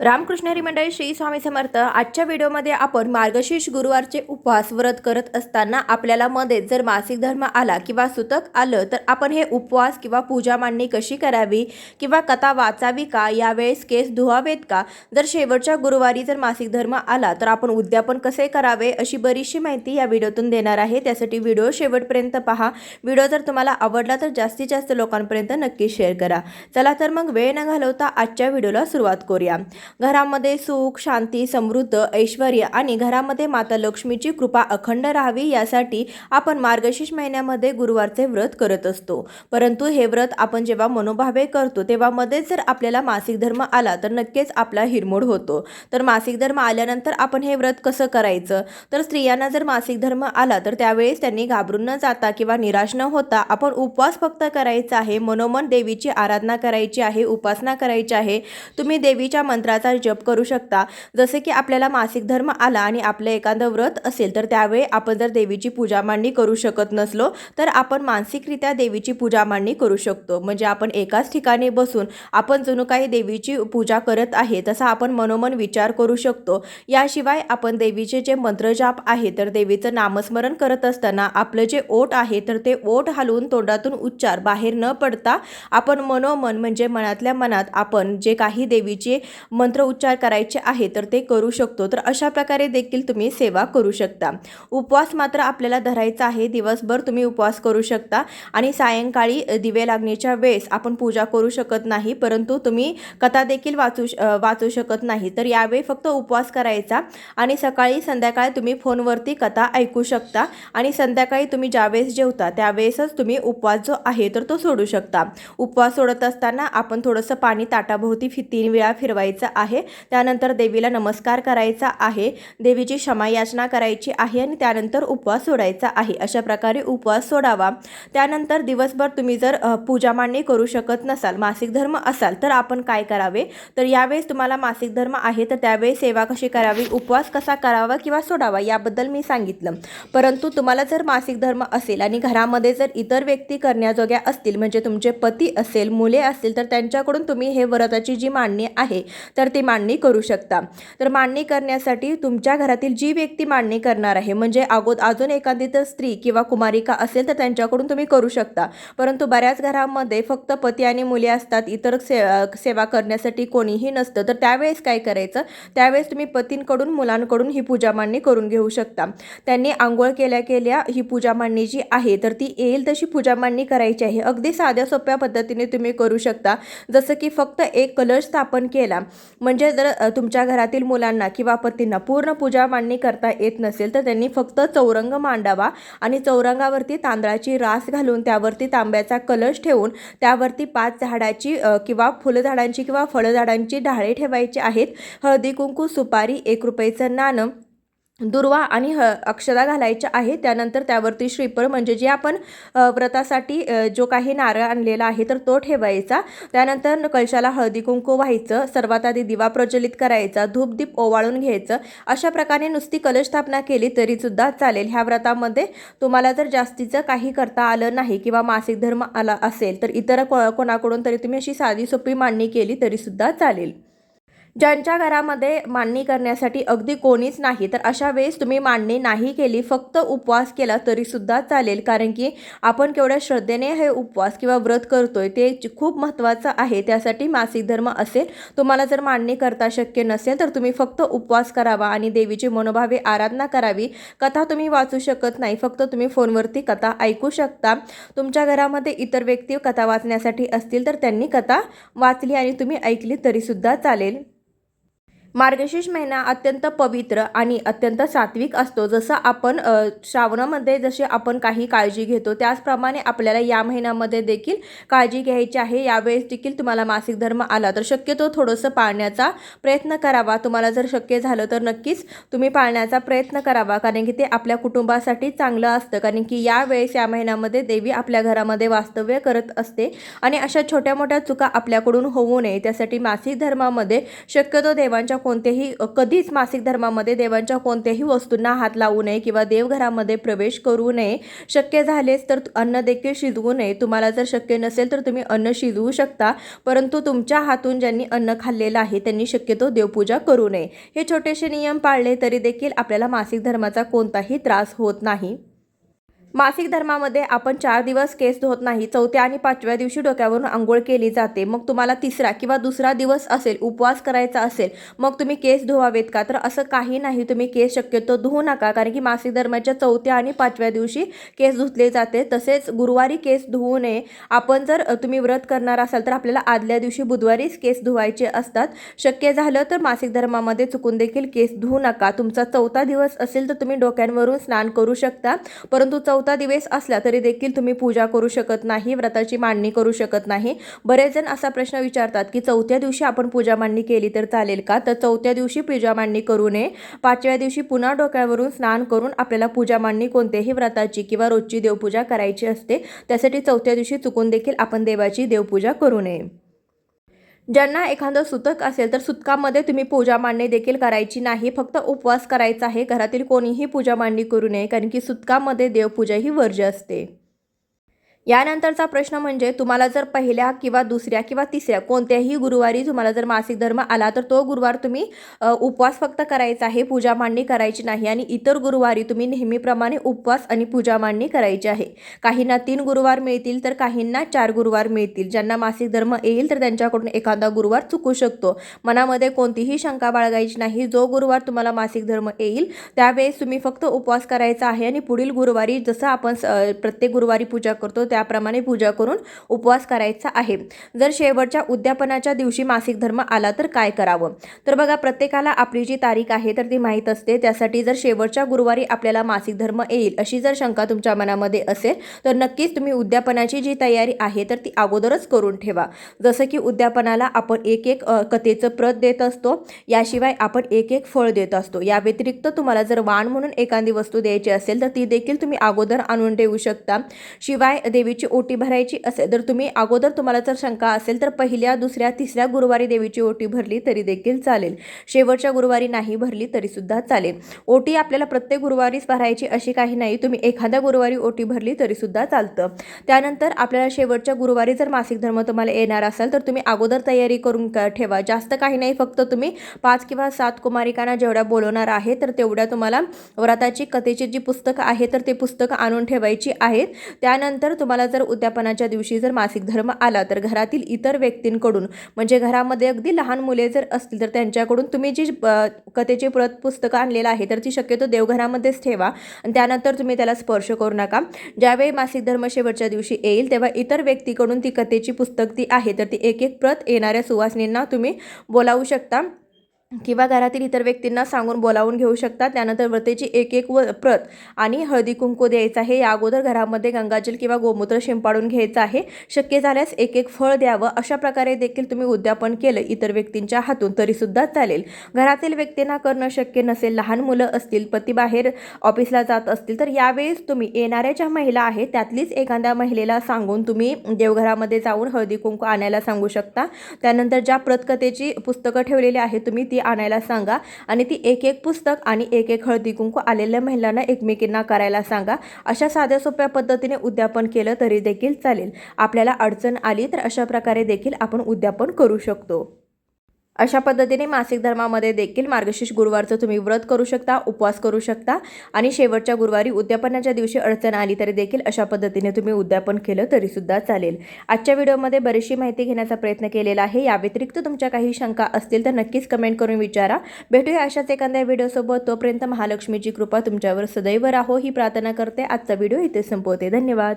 रामकृष्णरी मंडळी श्री स्वामी समर्थ. आजच्या व्हिडिओमध्ये आपण मार्गशीर्ष गुरुवारचे उपवास व्रत करत असताना आपल्याला मध्ये जर मासिक धर्म आला किंवा सुतक आलं तर आपण हे उपवास किंवा पूजा मांडणी कशी करावी किंवा कथा वाचावी का? यावेळेस केस धुवावेत का? जर शेवटच्या गुरुवारी जर मासिक धर्म आला तर आपण उद्यापन कसे करावे अशी बरीचशी माहिती या व्हिडिओतून देणार आहे. त्यासाठी व्हिडिओ शेवटपर्यंत पहा. व्हिडिओ जर तुम्हाला आवडला तर जास्तीत जास्त लोकांपर्यंत नक्की शेअर करा. चला तर मग वेळ न घालवता आजच्या व्हिडिओला सुरुवात करूया. घरामध्ये सुख शांती समृद्ध ऐश्वर आणि घरामध्ये माता लक्ष्मीची कृपा अखंड राहावी यासाठी आपण मार्गशीर्ष महिन्यामध्ये गुरुवारचे व्रत करत असतो. परंतु हे व्रत आपण जेव्हा मनोभावे करतो तेव्हा मध्येच जर आपल्याला मासिक धर्म आला तर नक्कीच आपला हिरमोड होतो. तर मासिक धर्म आल्यानंतर आपण हे व्रत कसं करायचं? तर स्त्रियांना जर मासिक धर्म आला तर त्यावेळेस त्यांनी घाबरून न जाता किंवा निराश न होता आपण उपवास फक्त करायचा आहे. मनोमन देवीची आराधना करायची आहे उपासना करायची आहे. तुम्ही देवीच्या मंत्राचा जप करू शकता. जसे की आपल्याला मासिक धर्म आला आणि आपलं एखादं व्रत असेल तर त्यावेळी आपण जर देवीची पूजा मांडणी करू शकत नसलो तर आपण मानसिकरित्या देवीची पूजा मांडणी करू शकतो. म्हणजे आपण एकाच ठिकाणी बसून आपण जणू काही देवीची पूजा करत आहे तसा आपण मनोमन विचार करू शकतो. याशिवाय आपण देवीचे जे मंत्रजाप आहे तर देवीचं नामस्मरण करत असताना आपलं जे ओठ आहे तर ते ओठ हलवून तोंडातून उच्चार बाहेर न पडता आपण मनोमन म्हणजे मनातल्या मनात आपण जे काही देवीचे मंत्र उच्चार करायचे आहे तर ते करू शकतो. तर अशा प्रकारे देखील तुम्ही सेवा करू शकता. उपवास मात्र आपल्याला धरायचा आहे. दिवसभर तुम्ही उपवास करू शकता. आणि सायंकाळी दिवे लागण्याच्या वेळेस आपण पूजा करू शकत नाही परंतु तुम्ही कथा देखील वाचू वाचू शकत नाही. तर यावेळी फक्त उपवास करायचा आणि सकाळी संध्याकाळी तुम्ही फोनवरती कथा ऐकू शकता आणि संध्याकाळी तुम्ही ज्यावेळेस जेवता त्यावेळेसच तुम्ही उपवास जो आहे तर तो सोडू शकता. उपवास सोडत असताना आपण थोडंसं पाणी ताटाभोवती फि तीन वेळा फिरवायचं आहे. त्यानंतर देवीला नमस्कार करायचा आहे. देवीची क्षमा याचना करायची आहे आणि त्यानंतर उपवास सोडायचा आहे. अशा प्रकारे उपवास सोडावा. त्यानंतर दिवसभर तुम्ही जर पूजा मांडणी करू शकत नसाल मासिक धर्म असाल तर आपण काय करावे? तर यावेळेस तुम्हाला मासिक धर्म आहे तर त्यावेळेस सेवा कशी करावी? उपवास कसा करावा किंवा सोडावा याबद्दल मी सांगितलं. परंतु तुम्हाला जर मासिक धर्म असेल आणि घरामध्ये जर इतर व्यक्ती करण्याजोग्या असतील म्हणजे तुमचे पती असेल मुले असतील तर त्यांच्याकडून तुम्ही हे व्रताची जी मांडणी आहे तर ती मांडणी करू शकता. तर मांडणी करण्यासाठी तुमच्या घरातील जी व्यक्ती मांडणी करणार आहे म्हणजे अगोद अजून एखादी तर स्त्री किंवा कुमारिका असेल तर त्यांच्याकडून तुम्ही करू शकता. परंतु बऱ्याच घरामध्ये फक्त पती आणि मुले असतात इतर से सेवा करण्यासाठी कोणीही नसतं. तर त्यावेळेस काय करायचं? त्यावेळेस तुम्ही पतींकडून मुलांकडून ही पूजा मांडणी करून घेऊ शकता. त्यांनी आंघोळ केल्या केल्या ही पूजा मांडणी जी आहे तर ती येईल तशी पूजा मांडणी करायची आहे. अगदी साध्या सोप्या पद्धतीने तुम्ही करू शकता. जसं की फक्त एक कलश स्थापन केला. म्हणजे जर तुमच्या घरातील मुलांना किंवा पतींना पूर्ण पूजा मांडणी करता येत नसेल तर त्यांनी फक्त चौरंग मांडावा आणि चौरंगावरती तांदळाची रास घालून त्यावरती तांब्याचा कलश ठेवून त्यावरती पाच झाडाची किंवा फुलझाडांची किंवा फळझाडांची डाळे ठेवायची आहेत. हळदी कुंकू सुपारी एक रुपयाचं नाणं दुर्वा आणि ह अक्षदा घालायच्या आहे त्यानंतर त्यावरती श्रीफळ म्हणजे जे आपण व्रतासाठी जो काही नारळ आणलेला आहे तर तो ठेवायचा. त्यानंतर कलशाला हळदी कुंकू व्हायचं. सर्वात आधी दिवा प्रज्वलित करायचा. धूपदीप ओवाळून घ्यायचं. अशा प्रकारे नुसती कलशस्थापना केली तरीसुद्धा चालेल. ह्या व्रतामध्ये तुम्हाला जर जास्तीचं काही करता आलं नाही किंवा मासिक धर्म आला असेल तर इतर को कोणाकडून तरी तुम्ही अशी साधी सोपी मांडणी केली तरीसुद्धा चालेल. ज्यांच्या घरामध्ये मांडणी करण्यासाठी अगदी कोणीच नाही तर अशा वेळेस तुम्ही मांडणी नाही केली फक्त उपवास केला तरीसुद्धा चालेल. कारण की आपण केवढ्या श्रद्धेने हे उपवास किंवा व्रत करतोय ते खूप महत्त्वाचं आहे. त्यासाठी मासिक धर्म असेल तुम्हाला जर मांडणी करता शक्य नसेल तर तुम्ही फक्त उपवास करावा आणि देवीची मनोभावे आराधना करावी. कथा तुम्ही वाचू शकत नाही फक्त तुम्ही फोनवरती कथा ऐकू शकता. तुमच्या घरामध्ये इतर व्यक्ती कथा वाचण्यासाठी असतील तर त्यांनी कथा वाचली आणि तुम्ही ऐकली तरीसुद्धा चालेल. मार्गशीर्ष महिना अत्यंत पवित्र आणि अत्यंत सात्विक असतो. जसं आपण श्रावणामध्ये जसे आपण काही काळजी घेतो त्याचप्रमाणे आपल्याला या महिन्यामध्ये देखील काळजी घ्यायची आहे. यावेळेस देखील तुम्हाला मासिक धर्म आला तर शक्यतो थोडंसं पाळण्याचा प्रयत्न करावा. तुम्हाला जर शक्य झालं तर नक्कीच तुम्ही पाळण्याचा प्रयत्न करावा. कारण की ते आपल्या कुटुंबासाठी चांगलं असतं. कारण की यावेळेस या महिन्यामध्ये देवी आपल्या घरामध्ये वास्तव्य करत असते आणि अशा छोट्या मोठ्या चुका आपल्याकडून होऊ नये. त्यासाठी मासिक धर्मामध्ये शक्यतो देवांच्या कोणत्याही कधीच मासिक धर्मामध्ये देवांच्या कोणत्याही वस्तूंना हात लावू नये किंवा देवघरामध्ये प्रवेश करू नये शक्य झालेच तर अन्न देखील शिजवू नये. तुम्हाला जर शक्य नसेल तर तुम्ही अन्न शिजवू शकता परंतु तुमच्या हातून ज्यांनी अन्न खाल्लेलं आहे त्यांनी शक्यतो देवपूजा करू नये. हे छोटेसे नियम पाळले तरी देखील आपल्याला मासिक धर्माचा कोणताही त्रास होत नाही. मासिक धर्मामध्ये आपण चार दिवस केस धुत नाही चौथ्या आणि पाचव्या दिवशी डोक्यावरून आंघोळ केली जाते. मग तुम्हाला तिसरा किंवा दुसरा दिवस असेल उपवास करायचा असेल मग तुम्ही केस धुवावेत का? तर असं काही नाही. तुम्ही केस शक्यतो धुवू नका कारण की मासिक धर्माच्या चौथ्या आणि पाचव्या दिवशी केस धुतले जाते. तसेच गुरुवारी केस धुवू नये. आपण जर तुम्ही व्रत करणार असाल तर आपल्याला आदल्या दिवशी बुधवारीच केस धुवायचे असतात. शक्य झालं तर मासिक धर्मामध्ये चुकून देखील केस धुवू नका. तुमचा चौथा दिवस असेल तर तुम्ही डोक्यांवरून स्नान करू शकता. परंतु चौथा दिवस असला तरी देखील तुम्ही पूजा करू शकत नाही व्रताची मांडणी करू शकत नाही. बरेच जण असा प्रश्न विचारतात की चौथ्या दिवशी आपण पूजा मांडणी केली तर चालेल का? तर चौथ्या दिवशी पूजा मांडणी करू नये. पाचव्या दिवशी पुन्हा डोक्यावरून स्नान करून आपल्याला पूजा मांडणी कोणत्याही व्रताची किंवा रोजची देवपूजा करायची असते. त्यासाठी चौथ्या दिवशी चुकून देखील आपण देवाची देवपूजा करू नये. ज्यांना एखादं सुतक असेल तर सुतकामध्ये तुम्ही पूजा मांडणी देखील करायची नाही. फक्त उपवास करायचा आहे. घरातील कोणीही पूजा मांडणी करू नये कारण की सुतकामध्ये देवपूजा ही वर्ज्य असते. यानंतरचा प्रश्न म्हणजे तुम्हाला जर पहिल्या किंवा दुसऱ्या किंवा तिसऱ्या कोणत्याही गुरुवारी तुम्हाला जर मासिक धर्म आला तर तो गुरुवार तुम्ही उपवास फक्त करायचा आहे पूजा मांडणी करायची नाही आणि इतर गुरुवारी तुम्ही नेहमीप्रमाणे उपवास आणि पूजा मांडणी करायची आहे. काहींना तीन गुरुवार मिळतील तर काहींना चार गुरुवार मिळतील. ज्यांना मासिक धर्म येईल तर त्यांच्याकडून एखादा गुरुवार चुकू शकतो. मनामध्ये कोणतीही शंका बाळगायची नाही. जो गुरुवार तुम्हाला मासिक धर्म येईल त्यावेळेस तुम्ही फक्त उपवास करायचा आहे आणि पुढील गुरुवारी जसं आपण स- प्रत्येक गुरुवारी पूजा करतो त्याप्रमाणे पूजा करून उपवास करायचा आहे. जर शेवटच्या उद्यापनाच्या दिवशी मासिक धर्म आला तर काय करावं? तर बघा प्रत्येकाला आपली जी तारीख आहे तर ती माहीत असते. त्यासाठी जर शेवटच्या गुरुवारी आपल्याला मासिक धर्म येईल अशी जर शंका तुमच्या मनामध्ये असेल तर नक्कीच तुम्ही उद्यापनाची जी तयारी आहे तर ती अगोदरच करून ठेवा. जसं की उद्यापनाला आपण एक एक कथेचं प्रत देत असतो याशिवाय आपण एक एक फळ देत असतो. या व्यतिरिक्त तुम्हाला जर वाण म्हणून एखादी वस्तू द्यायची असेल तर ती देखील तुम्ही अगोदर आणून ठेवू शकता. शिवाय देवीची ओटी भरायची असेल तर तुम्ही अगोदर तुम्हाला जर शंका असेल तर पहिल्या दुसऱ्या तिसऱ्या गुरुवारी देवीची ओटी भरली तरी देखील चालेल. शेवटच्या गुरुवारी नाही भरली तरीसुद्धा चालेल. ओटी आपल्याला प्रत्येक गुरुवारीच भरायची अशी काही नाही. तुम्ही एखाद्या गुरुवारी ओटी भरली तरीसुद्धा चालतं. त्यानंतर आपल्याला शेवटच्या गुरुवारी जर मासिक धर्म तुम्हाला येणार असाल तर तुम्ही अगोदर तयारी करून ठेवा. जास्त काही नाही फक्त तुम्ही पाच किंवा सात कुमारिकांना जेवढ्या बोलवणार आहे तर तेवढ्या तुम्हाला व्रताची कथेची जी पुस्तकं आहे तर ते पुस्तकं आणून ठेवायची आहेत. त्यानंतर तुम्हाला जर उद्यापनाच्या दिवशी जर मासिक धर्म आला तर घरातील इतर व्यक्तींकडून म्हणजे घरामध्ये अगदी लहान मुले जर असतील तर त्यांच्याकडून तुम्ही जी कथेची प्रत पुस्तकं आणलेलं आहे तर ती शक्यतो देवघरामध्येच ठेवा. आणि त्यानंतर तुम्ही त्याला स्पर्श करू नका. ज्यावेळी मासिक धर्म शेवटच्या दिवशी येईल तेव्हा इतर व्यक्तीकडून ती कथेची पुस्तक ती आहे तर ती एक एक प्रत येणाऱ्या सुवासिनींना तुम्ही बोलावू शकता. किंवा घरातील इतर व्यक्तींना सांगून बोलावून घेऊ शकता त्यानंतर व्रतेची एक एक व प्रत आणि हळदी कुंकू द्यायचं आहे. या अगोदर घरामध्ये गंगाजल किंवा गोमूत्र शिंपाडून घ्यायचं आहे. शक्य झाल्यास एक एक फळ द्यावं. अशा प्रकारे देखील तुम्ही उद्यापन केलं. इतर व्यक्तींच्या हातून तरीसुद्धा चालेल. घरातील व्यक्तींना करणं शक्य नसेल. लहान मुलं असतील पती बाहेर ऑफिसला जात असतील तर यावेळेस तुम्ही येणाऱ्या ज्या महिला आहेत त्यातलीच एखाद्या महिलेला सांगून तुम्ही देवघरामध्ये जाऊन हळदी कुंकू आणायला सांगू शकता. त्यानंतर ज्या प्रतकथेची पुस्तकं ठेवलेली आहेत तुम्ही ती आणायला सांगा आणि ती एक एक पुस्तक आणि एक एक हळदी कुंकू आलेल्या महिलांना एकमेकींना करायला सांगा. अशा साध्या सोप्या पद्धतीने उद्यापन केलं तरी देखील चालेल. आपल्याला अडचण आली तर अशा प्रकारे देखील आपण उद्यापन करू शकतो. अशा पद्धतीने मासिक धर्मामध्ये देखील मार्गशीर्ष गुरुवारचं तुम्ही व्रत करू शकता उपवास करू शकता आणि शेवटच्या गुरुवारी उद्यापनाच्या दिवशी अडचण आली तरी देखील अशा पद्धतीने तुम्ही उद्यापन केलं तरीसुद्धा चालेल. आजच्या व्हिडिओमध्ये बरीचशी माहिती घेण्याचा प्रयत्न केलेला आहे. या व्यतिरिक्त तुमच्या काही शंका असतील तर नक्कीच कमेंट करून विचारा. भेटूया अशाच एखाद्या व्हिडिओसोबत. तोपर्यंत महालक्ष्मीची कृपा तुमच्यावर सदैव राहो. ही प्रार्थना करते. आजचा व्हिडिओ इथे संपवते. धन्यवाद.